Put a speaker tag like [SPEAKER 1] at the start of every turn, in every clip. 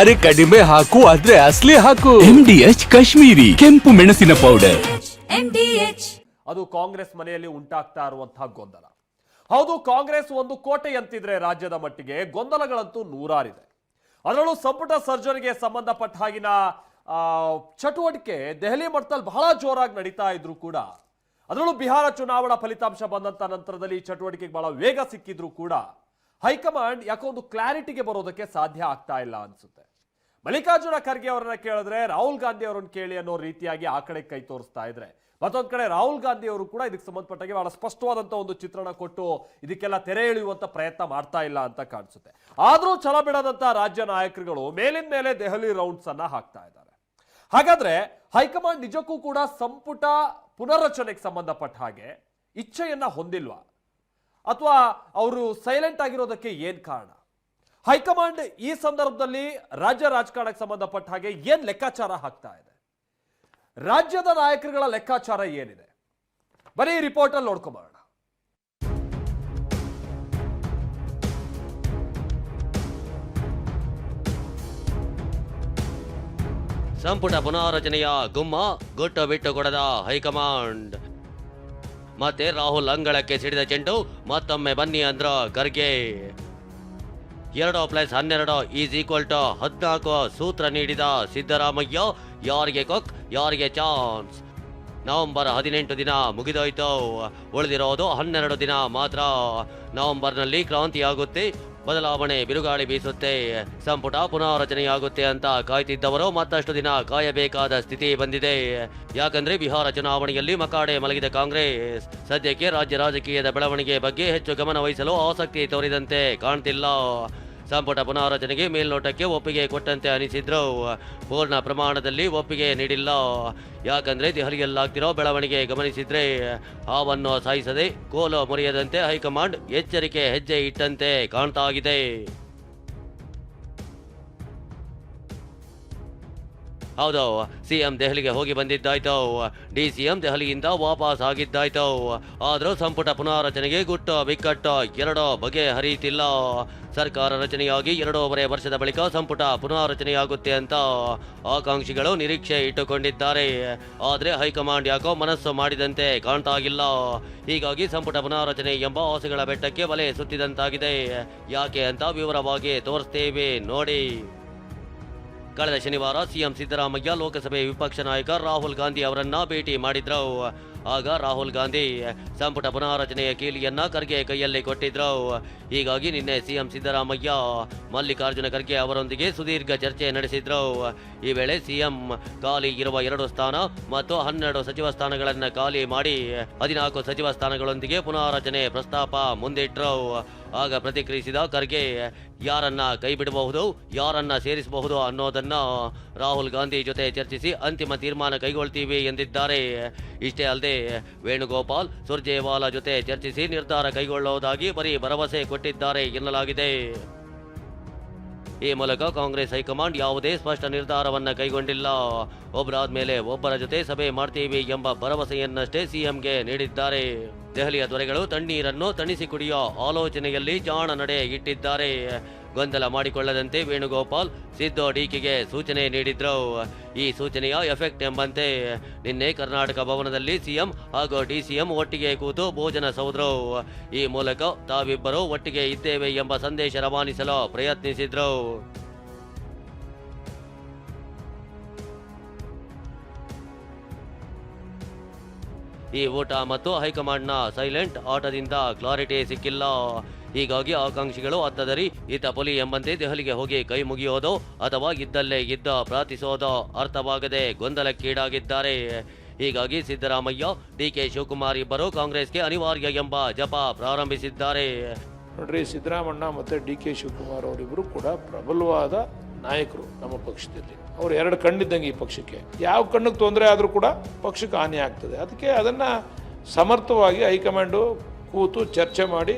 [SPEAKER 1] ಅರೆ ಕಡಿಮೆ ಹಾಕು ಆದ್ರೆ ಅಸ್ಲಿ ಹಾಕು.
[SPEAKER 2] ಎಂಡಿಎಚ್ ಕಾಶ್ಮೀರಿ ಕೆಂಪು ಮೆಣಸಿನ ಪೌಡರ್
[SPEAKER 3] ಅದು ಕಾಂಗ್ರೆಸ್ ಮನೆಯಲ್ಲಿ ಉಂಟಾಗ್ತಾ ಇರುವಂತಹ ಗೊಂದಲ. ಹೌದು ಕಾಂಗ್ರೆಸ್ ಒಂದು ಕೋಟೆಯಂತಿದ್ರೆ ರಾಜ್ಯದ ಮಟ್ಟಿಗೆ ಗೊಂದಲಗಳಂತೂ ನೂರಾರಿದೆ. ಅದರಲ್ಲೂ ಸಂಪುಟ ಸರ್ಜರಿಗೆ ಸಂಬಂಧಪಟ್ಟ ಹಾಗಿನ ಚಟುವಟಿಕೆ ದೆಹಲಿ ಮಟ್ಟದಲ್ಲಿ ಬಹಳ ಜೋರಾಗಿ ನಡೀತಾ ಇದ್ರು ಕೂಡ ಅದರಲ್ಲೂ ಬಿಹಾರ ಚುನಾವಣಾ ಫಲಿತಾಂಶ ಬಂದಂತ ನಂತರದಲ್ಲಿ ಈ ಚಟುವಟಿಕೆಗೆ ಬಹಳ ವೇಗ ಸಿಕ್ಕಿದ್ರು ಕೂಡ ಹೈಕಮಾಂಡ್ ಯಾಕೋ ಒಂದು ಕ್ಲಾರಿಟಿಗೆ ಬರೋದಕ್ಕೆ ಸಾಧ್ಯ ಆಗ್ತಾ ಇಲ್ಲ ಅನ್ಸುತ್ತೆ. ಮಲ್ಲಿಕಾರ್ಜುನ ಖರ್ಗೆ ಅವರನ್ನ ಕೇಳಿದ್ರೆ ರಾಹುಲ್ ಗಾಂಧಿ ಅವರನ್ನು ಕೇಳಿ ಅನ್ನೋ ರೀತಿಯಾಗಿ ಆ ಕಡೆ ಕೈ ತೋರಿಸ್ತಾ ಇದ್ರೆ. ಮತ್ತೊಂದ್ ಕಡೆ ರಾಹುಲ್ ಗಾಂಧಿ ಅವರು ಕೂಡ ಇದಕ್ಕೆ ಸಂಬಂಧಪಟ್ಟಾಗೆ ಬಹಳ ಸ್ಪಷ್ಟವಾದಂತ ಒಂದು ಚಿತ್ರಣ ಕೊಟ್ಟು ಇದಕ್ಕೆಲ್ಲ ತೆರೆ ಎಳೆಯುವಂತ ಪ್ರಯತ್ನ ಮಾಡ್ತಾ ಇಲ್ಲ ಅಂತ ಕಾಣಿಸುತ್ತೆ. ಆದ್ರೂ ಛಲ ಬಿಡದಂತ ರಾಜ್ಯ ನಾಯಕರುಗಳು ಮೇಲಿನ ಮೇಲೆ ದೆಹಲಿ ರೌಂಡ್ಸ್ ಅನ್ನ ಹಾಕ್ತಾ ಇದ್ದಾರೆ. ಹಾಗಾದ್ರೆ ಹೈಕಮಾಂಡ್ ನಿಜಕ್ಕೂ ಕೂಡ ಸಂಪುಟ ಪುನರ್ರಚನೆಗೆ ಸಂಬಂಧಪಟ್ಟ ಹಾಗೆ ಇಚ್ಛೆಯನ್ನ ಹೊಂದಿಲ್ವಾ? ಅಥವಾ ಅವರು ಸೈಲೆಂಟ್ ಆಗಿರೋದಕ್ಕೆ ಏನ್ ಕಾರಣ? ಹೈಕಮಾಂಡ್ ಈ ಸಂದರ್ಭದಲ್ಲಿ ರಾಜ್ಯ ರಾಜಕಾರಣಕ್ಕೆ ಸಂಬಂಧಪಟ್ಟ ಹಾಗೆ ಏನ್ ಲೆಕ್ಕಾಚಾರ ಹಾಕ್ತಾ ಇದೆ? ರಾಜ್ಯದ ನಾಯಕರುಗಳ ಲೆಕ್ಕಾಚಾರ ಏನಿದೆ? ಬರೀ ರಿಪೋರ್ಟ್ ಅಲ್ಲಿ ನೋಡ್ಕೊಂಬರೋಣ.
[SPEAKER 4] ಸಂಪುಟ ಪುನಾರಚನೆಯ ಗುಮ್ಮ ಗುಟ್ಟು ಬಿಟ್ಟು ಕೊಡದ ಹೈಕಮಾಂಡ್. ಮತ್ತೆ ರಾಹುಲ್ ಅಂಗಳಕ್ಕೆ ಸಿಡಿದ ಚೆಂಡು, ಮತ್ತೊಮ್ಮೆ ಬನ್ನಿ ಅಂದ್ರ ಖರ್ಗೆ ಎರಡು ಪ್ಲಸ್ ಹನ್ನೆರಡು ಈಸ್ ಈಕ್ವಲ್ ಟು ಹದಿನಾಲ್ಕು ಸೂತ್ರ ನೀಡಿದ ಸಿದ್ದರಾಮಯ್ಯ, ಯಾರಿಗೆ ಕೊಕ್, ಯಾರಿಗೆ ಚಾನ್ಸ್? ನವೆಂಬರ್ ಹದಿನೆಂಟು ದಿನ ಮುಗಿದೋಯ್ತು. ಉಳಿದಿರೋದು ಹನ್ನೆರಡು ದಿನ ಮಾತ್ರ. ನವೆಂಬರ್ನಲ್ಲಿ ಕ್ರಾಂತಿಯಾಗುತ್ತೆ. ಬದಲಾವಣೆ ಬಿರುಗಾಳಿ ಬೀಸುತ್ತೆ. ಸಂಪುಟ ಪುನಾರಚನೆಯಾಗುತ್ತೆ ಅಂತ ಕಾಯ್ತಿದ್ದವರು ಮತ್ತಷ್ಟು ದಿನ ಕಾಯಬೇಕಾದ ಸ್ಥಿತಿ ಬಂದಿದೆ. ಯಾಕಂದ್ರೆ ಬಿಹಾರ ಚುನಾವಣೆಯಲ್ಲಿ ಮಕಾಡೆ ಮಲಗಿದ ಕಾಂಗ್ರೆಸ್. ಸದ್ಯಕ್ಕೆ ರಾಜ್ಯ ರಾಜಕೀಯದ ಬೆಳವಣಿಗೆ ಬಗ್ಗೆ ಹೆಚ್ಚು ಗಮನ ವಹಿಸಲು ಆಸಕ್ತಿ ತೋರಿದಂತೆ ಕಾಣ್ತಿಲ್ಲ. ಸಂಪುಟ ಪುನಾರಚನೆಗೆ ಮೇಲ್ನೋಟಕ್ಕೆ ಒಪ್ಪಿಗೆ ಕೊಟ್ಟಂತೆ ಅನಿಸಿದ್ರು. ಪೂರ್ಣ ಪ್ರಮಾಣದಲ್ಲಿ ಒಪ್ಪಿಗೆ ನೀಡಿಲ್ಲ. ಯಾಕಂದ್ರೆ ದೆಹಲಿಯಲ್ಲಾಗ್ತಿರೋ ಬೆಳವಣಿಗೆ ಗಮನಿಸಿದ್ರೆ ಹಾವನ್ನು ಸಾಯಿಸದೆ ಕೋಲು ಮುರಿಯದಂತೆ ಹೈಕಮಾಂಡ್ ಎಚ್ಚರಿಕೆ ಹೆಜ್ಜೆ ಇಟ್ಟಂತೆ ಕಾಣ್ತಾ ಇದೆ ಹೌದು, ಸಿಎಂ ದೆಹಲಿಗೆ ಹೋಗಿ ಬಂದಿದ್ದಾಯ್ತು. ಡಿ ಸಿಎಂ ದೆಹಲಿಯಿಂದ ವಾಪಸ್ ಆಗಿದ್ದಾಯ್ತು. ಆದರೂ ಸಂಪುಟ ಪುನಾರಚನೆಗೆ ಗುಟ್ಟು ಬಿಕ್ಕಟ್ಟು. ಎರಡೋ ಬಗೆ ಹರಿಯುತ್ತಿಲ್ಲ. ಸರ್ಕಾರ ರಚನೆಯಾಗಿ ಎರಡೂವರೆ ವರ್ಷದ ಬಳಿಕ ಸಂಪುಟ ಪುನಾರಚನೆಯಾಗುತ್ತೆ ಅಂತ ಆಕಾಂಕ್ಷಿಗಳು ನಿರೀಕ್ಷೆ ಇಟ್ಟುಕೊಂಡಿದ್ದಾರೆ. ಆದರೆ ಹೈಕಮಾಂಡ್ ಯಾಕೋ ಮನಸ್ಸು ಮಾಡಿದಂತೆ ಕಾಣ್ತಾ ಇಲ್ಲ ಹೀಗಾಗಿ ಸಂಪುಟ ಪುನಾರಚನೆ ಎಂಬ ಆಸೆಗಳ ಬೆಟ್ಟಕ್ಕೆ ಬಲೆ ಸುತ್ತಿದಂತಾಗಿದೆ. ಯಾಕೆ ಅಂತ ವಿವರವಾಗಿ ತೋರಿಸ್ತೇವೆ ನೋಡಿ. ಕಳೆದ ಶನಿವಾರ ಸಿಎಂ ಸಿದ್ದರಾಮಯ್ಯ ಲೋಕಸಭೆ ವಿಪಕ್ಷ ನಾಯಕ ರಾಹುಲ್ ಗಾಂಧಿ ಅವರನ್ನ ಭೇಟಿ ಮಾಡಿದ್ರು. ಆಗ ರಾಹುಲ್ ಗಾಂಧಿ ಸಂಪುಟ ಪುನಾರಚನೆಯ ಕೀಲಿಯನ್ನ ಖರ್ಗೆ ಕೈಯಲ್ಲಿ ಕೊಟ್ಟಿದ್ರು. ಹೀಗಾಗಿ ನಿನ್ನೆ ಸಿಎಂ ಸಿದ್ದರಾಮಯ್ಯ ಮಲ್ಲಿಕಾರ್ಜುನ ಖರ್ಗೆ ಅವರೊಂದಿಗೆ ಸುದೀರ್ಘ ಚರ್ಚೆ ನಡೆಸಿದ್ರು. ಈ ವೇಳೆ ಸಿಎಂ ಖಾಲಿ ಇರುವ ಎರಡು ಸ್ಥಾನ ಮತ್ತು ಹನ್ನೆರಡು ಸಚಿವ ಸ್ಥಾನಗಳನ್ನು ಖಾಲಿ ಮಾಡಿ ಹದಿನಾಲ್ಕು ಸಚಿವ ಸ್ಥಾನಗಳೊಂದಿಗೆ ಪುನಾರಚನೆ ಪ್ರಸ್ತಾಪ ಮುಂದಿಟ್ರು. ಆಗ ಪ್ರತಿಕ್ರಿಯಿಸಿದ ಖರ್ಗೆ, ಯಾರನ್ನ ಕೈ ಬಿಡಬಹುದು ಯಾರನ್ನ ಸೇರಿಸಬಹುದು ಅನ್ನೋದನ್ನ ರಾಹುಲ್ ಗಾಂಧಿ ಜೊತೆ ಚರ್ಚಿಸಿ ಅಂತಿಮ ತೀರ್ಮಾನ ಕೈಗೊಳ್ತೀವಿ ಎಂದಿದ್ದಾರೆ. ಇಷ್ಟೇ ಅಲ್ಲದೆ ವೇಣುಗೋಪಾಲ್, ಸುರ್ಜೇವಾಲಾ ಜೊತೆ ಚರ್ಚಿಸಿ ನಿರ್ಧಾರ ಕೈಗೊಳ್ಳುವುದಾಗಿ ಬರೀ ಭರವಸೆ ಕೊಟ್ಟಿದ್ದಾರೆ ಎನ್ನಲಾಗಿದೆ. ಈ ಮೂಲಕ ಕಾಂಗ್ರೆಸ್ ಹೈಕಮಾಂಡ್ ಯಾವುದೇ ಸ್ಪಷ್ಟ ನಿರ್ಧಾರವನ್ನ ಕೈಗೊಂಡಿಲ್ಲ. ಒಬ್ಬರಾದ್ಮೇಲೆ ಒಬ್ಬರ ಜೊತೆ ಸಭೆ ಮಾಡ್ತೀವಿ ಎಂಬ ಭರವಸೆಯನ್ನಷ್ಟೇ ಸಿಎಂಗೆ ನೀಡಿದ್ದಾರೆ. ದೆಹಲಿಯ ದೊರೆಗಳು ತಣ್ಣೀರನ್ನು ತಣಿಸಿ ಕುಡಿಯೋ ಆಲೋಚನೆಯಲ್ಲಿ ಜಾಣ ನಡೆ ಇಟ್ಟಿದ್ದಾರೆ ಗೊಂದಲ ಮಾಡಿಕೊಳ್ಳದಂತೆ ವೇಣುಗೋಪಾಲ್ ಸಿದ್ದು ಡಿಕೆಗೆ ಸೂಚನೆ ನೀಡಿದ್ರು. ಈ ಸೂಚನೆಯ ಎಫೆಕ್ಟ್ ಎಂಬಂತೆ ನಿನ್ನೆ ಕರ್ನಾಟಕ ಭವನದಲ್ಲಿ ಸಿಎಂ ಹಾಗೂ ಡಿಸಿಎಂ ಒಟ್ಟಿಗೆ ಕೂತು ಭೋಜನ ಸೌದ್ರು. ಈ ಮೂಲಕ ತಾವಿಬ್ಬರು ಒಟ್ಟಿಗೆ ಇದ್ದೇವೆ ಎಂಬ ಸಂದೇಶ ರವಾನಿಸಲು ಪ್ರಯತ್ನಿಸಿದ್ರು. ಈ ಊಟ ಮತ್ತು ಹೈಕಮಾಂಡ್ನ ಸೈಲೆಂಟ್ ಆಟದಿಂದ ಕ್ಲಾರಿಟಿ ಸಿಕ್ಕಿಲ್ಲ. ಹೀಗಾಗಿ ಆಕಾಂಕ್ಷಿಗಳು ಅತ್ತದರಿ, ಈತ ಪುಲಿ ಎಂಬಂತೆ ದೆಹಲಿಗೆ ಹೋಗಿ ಕೈ ಮುಗಿಯೋದು ಅಥವಾ ಇದ್ದಲ್ಲೇ ಇದ್ದ ಪ್ರಾರ್ಥಿಸೋದು ಅರ್ಥವಾಗದೆ ಗೊಂದಲಕ್ಕೀಡಾಗಿದ್ದಾರೆ. ಹೀಗಾಗಿ ಸಿದ್ದರಾಮಯ್ಯ, ಡಿಕೆ ಶಿವಕುಮಾರ್ ಇಬ್ಬರು ಕಾಂಗ್ರೆಸ್ಗೆ ಅನಿವಾರ್ಯ ಎಂಬ ಜಪ ಪ್ರಾರಂಭಿಸಿದ್ದಾರೆ.
[SPEAKER 5] ನೋಡ್ರಿ, ಸಿದ್ದರಾಮಣ್ಣ ಮತ್ತು ಡಿ ಕೆ ಶಿವಕುಮಾರ್ ಅವರಿಬ್ಬರು ಕೂಡ ಪ್ರಬಲವಾದ ನಾಯಕರು ನಮ್ಮ ಪಕ್ಷದಲ್ಲಿ. ಅವ್ರು ಎರಡು ಕಣ್ಣಿದ್ದಂಗೆ ಈ ಪಕ್ಷಕ್ಕೆ. ಯಾವ ಕಣ್ಣಿಗೆ ತೊಂದರೆ ಆದರೂ ಕೂಡ ಪಕ್ಷಕ್ಕೆ ಹಾನಿ ಆಗ್ತದೆ. ಅದಕ್ಕೆ ಅದನ್ನು ಸಮರ್ಥವಾಗಿ ಹೈಕಮಾಂಡು ಕೂತು ಚರ್ಚೆ ಮಾಡಿ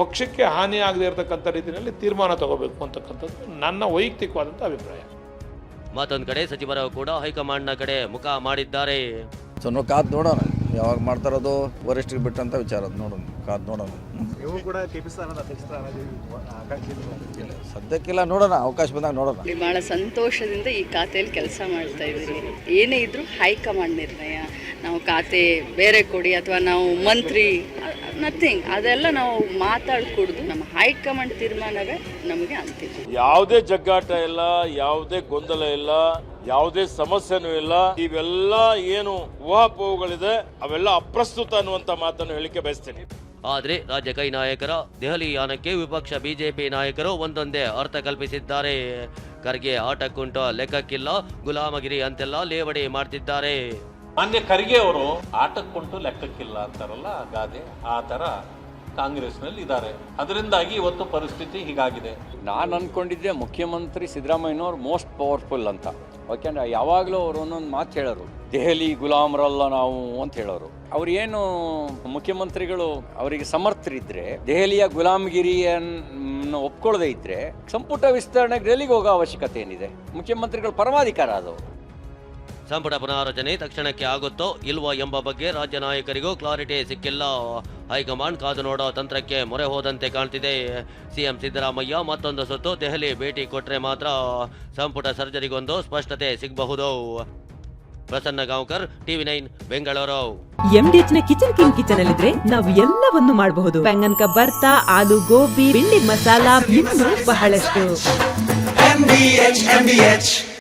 [SPEAKER 5] ಪಕ್ಷಕ್ಕೆ ಹಾನಿ ಆಗದೆ ಇರತಕ್ಕಂಥ ರೀತಿಯಲ್ಲಿ ತೀರ್ಮಾನ ತಗೋಬೇಕು ಅಂತಕ್ಕಂಥದ್ದು ನನ್ನ ವೈಯಕ್ತಿಕವಾದಂಥ ಅಭಿಪ್ರಾಯ.
[SPEAKER 4] ಮತ್ತೊಂದು ಕಡೆ ಸಚಿವರು ಕೂಡ ಹೈಕಮಾಂಡ್ನ ಕಡೆ ಮುಖ ಮಾಡಿದ್ದಾರೆ.
[SPEAKER 6] ಸೊ ನಾವು ಕಾದು ನೋಡೋಣ
[SPEAKER 7] ಯಾವಾಗ ಮಾಡ್ತಾರೋದು ವರಿಷ್ಠರಿಗೆ ಬಿಟ್ಟಂತ ವಿಚಾರ ನೋಡೋಣ ಕಾದ್ ನೋಡೋಣ.
[SPEAKER 6] ನೀವು ಕೂಡ ಕೆಪಿ ಸ್ಥಾನದ
[SPEAKER 7] ಸದ್ಯಕ್ಕಿಲ್ಲ ನೋಡೋಣ ಅವಕಾಶ ಬಂದಾಗ ನೋಡೋಣ.
[SPEAKER 8] ಬಹಳ ಸಂತೋಷದಿಂದ ಈ ಖಾತೆಯಲ್ಲಿ ಕೆಲಸ ಮಾಡ್ತಾ ಇದ್ದೀವಿ ಏನೇ ಇದ್ರೂ ಹೈಕಮಾಂಡ್ ನಿರ್ಣಯ ನಾವು ಖಾತೆ ಬೇರೆ ಕೊಡಿ ಅಥವಾ ನಾವು ಮಂತ್ರಿ ನಥಿಂಗ್ ಅದೆಲ್ಲ ನಾವು ಮಾತಾಡ್ಕೊಡ್ದು ನಮ್ಮ ಹೈಕಮಾಂಡ್ ತೀರ್ಮಾನವೇ ನಮಗೆ ಅಂತಿಮ
[SPEAKER 9] ಯಾವುದೇ ಜಗ್ಗಾಟ ಇಲ್ಲ ಯಾವುದೇ ಗೊಂದಲ ಇಲ್ಲ ಯಾವುದೇ ಸಮಸ್ಯೆನೂ ಇಲ್ಲ. ಇವೆಲ್ಲ ಏನು ಊಹಾಪೋಹಗಳಿದೆ ಅವೆಲ್ಲ ಅಪ್ರಸ್ತುತ ಅನ್ನುವಂತ ಮಾತನ್ನು ಹೇಳಿಕೆ ಬಯಸ್ತೇನೆ.
[SPEAKER 4] ಆದರೆ ರಾಜ್ಯ ಕೈ ನಾಯಕರ ದೆಹಲಿ ಯಾನಕ್ಕೆ ವಿಪಕ್ಷ ಬಿಜೆಪಿ ನಾಯಕರು ಒಂದೊಂದೇ ಅರ್ಥ ಕಲ್ಪಿಸಿದ್ದಾರೆ. ಖರ್ಗೆ ಆಟಕ್ಕುಂಟ ಲೆಕ್ಕಕ್ಕಿಲ್ಲ ಗುಲಾಮಗಿರಿ ಅಂತೆಲ್ಲ ಲೇವಡಿ ಮಾಡ್ತಿದ್ದಾರೆ.
[SPEAKER 10] ಮಾನ್ಯ ಖರ್ಗೆ ಅವರು ಆಟಕ್ಕುಂಟು ಲೆಕ್ಕಕ್ಕಿಲ್ಲ ಅಂತಾರಲ್ಲ ಗಾದೆ, ಆ ತರ ಕಾಂಗ್ರೆಸ್ನಲ್ಲಿ ಇದ್ದಾರೆ. ಅದರಿಂದಾಗಿ ಇವತ್ತು ಪರಿಸ್ಥಿತಿ ಹೀಗಾಗಿದೆ.
[SPEAKER 11] ನಾನು ಅನ್ಕೊಂಡಿದ್ದೆ ಮುಖ್ಯಮಂತ್ರಿ ಸಿದ್ದರಾಮಯ್ಯನವ್ರು ಮೋಸ್ಟ್ ಪವರ್ಫುಲ್ ಅಂತ. ಯಾಕೆಂದ್ರೆ ಯಾವಾಗಲೂ ಅವರು ಒಂದೊಂದು ಮಾತು ಹೇಳೋರು, ದೆಹಲಿ ಗುಲಾಮರಲ್ಲ ನಾವು ಅಂತ ಹೇಳೋರು. ಅವ್ರು ಏನು ಮುಖ್ಯಮಂತ್ರಿಗಳು ಅವರಿಗೆ ಸಮರ್ಥರಿದ್ರೆ, ದೆಹಲಿಯ ಗುಲಾಮಗಿರಿಯನ್ನು ಒಪ್ಕೊಳ್ಳದೆ ಇದ್ರೆ ಸಂಪುಟ ವಿಸ್ತರಣೆಗೆ ಡೆಲ್ಲಿಗೆ ಹೋಗೋ ಅವಶ್ಯಕತೆ ಏನಿದೆ? ಮುಖ್ಯಮಂತ್ರಿಗಳು ಪರಮಾಧಿಕಾರ ಅದು
[SPEAKER 4] ಸಂಪುಟ ಪುನಾರಚನೆ ತಕ್ಷಣಕ್ಕೆ ಆಗುತ್ತೋ ಇಲ್ವೋ ಎಂಬ ಬಗ್ಗೆ ರಾಜ್ಯ ನಾಯಕರಿಗೂ ಕ್ಲಾರಿಟಿ ಸಿಕ್ಕಿಲ್ಲ. ಹೈಕಮಾಂಡ್ ಕಾದು ನೋಡೋ ತಂತ್ರಕ್ಕೆ ಮೊರೆ ಹೋದಂತೆ ಕಾಣ್ತಿದೆ. ಸಿಎಂ ಸಿದ್ದರಾಮಯ್ಯ ಮತ್ತೊಂದು ಸುತ್ತು ದೆಹಲಿ ಭೇಟಿ ಕೊಟ್ಟರೆ ಮಾತ್ರ ಸಂಪುಟ ಸರ್ಜರಿಗೊಂದು ಸ್ಪಷ್ಟತೆ ಸಿಗಬಹುದು. Prasanna Gaonkar TV nine Bengaluru.
[SPEAKER 12] ಎಂಡಿಎಚ್ನ kitchen king kitchen ಅಲ್ಲಿದ್ರೆ ನಾವು ಎಲ್ಲವನ್ನು ಮಾಡಬಹುದು. ಬೆಂಗನ್ ಬರ್ತಾ ಆಲೂ ಗೋಬಿ ಬಿಂಡಿ ಮಸಾಲಾ ಇನ್ನು ಬಹಳಷ್ಟು.